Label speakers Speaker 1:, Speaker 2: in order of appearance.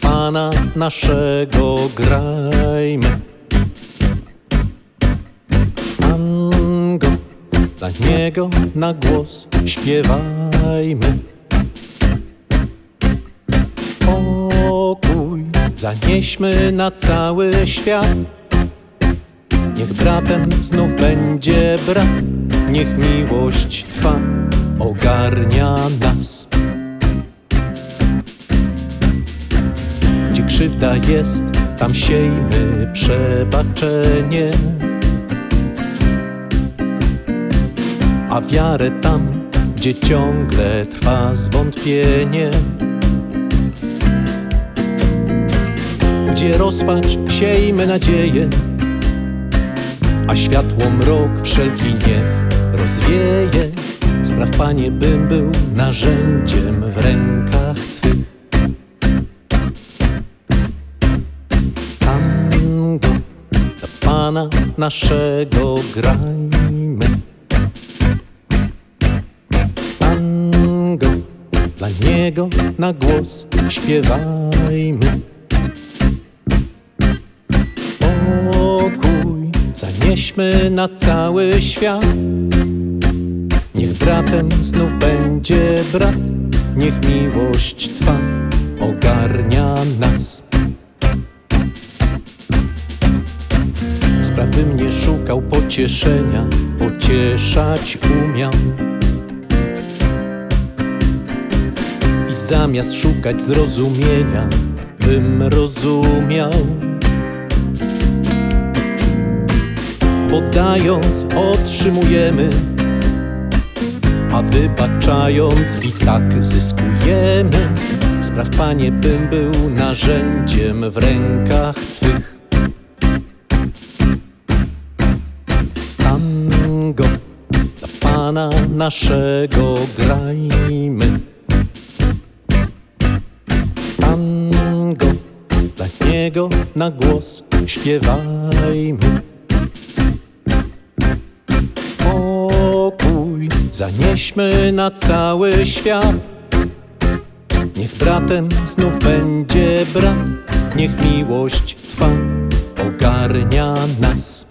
Speaker 1: Pana naszego grajmy. Tango, dla Niego na głos śpiewajmy. Pokój zanieśmy na cały świat. Niech bratem znów będzie brat, niech miłość trwa, ogarnia nas. Krzywda jest, tam siejmy przebaczenie. A wiarę tam, gdzie ciągle trwa zwątpienie. Gdzie rozpacz, siejmy nadzieję, a światło mrok wszelki niech rozwieje. Spraw, Panie, bym był narzędziem w rękach Twych. Pana naszego grajmy. Tango dla Niego na głos śpiewajmy. Pokój zanieśmy na cały świat. Niech bratem znów będzie brat, niech miłość trwa, ogarnia nas. Spraw bym nie szukał pocieszenia, pocieszać umiał. I zamiast szukać zrozumienia, bym rozumiał. Podając otrzymujemy, a wybaczając i tak zyskujemy. Spraw, Panie, bym był narzędziem w rękach Twych. Tango dla Pana naszego grajmy. Tango dla Niego na głos śpiewajmy. Pokój zanieśmy na cały świat. Niech bratem znów będzie brat, niech miłość trwa, ogarnia nas.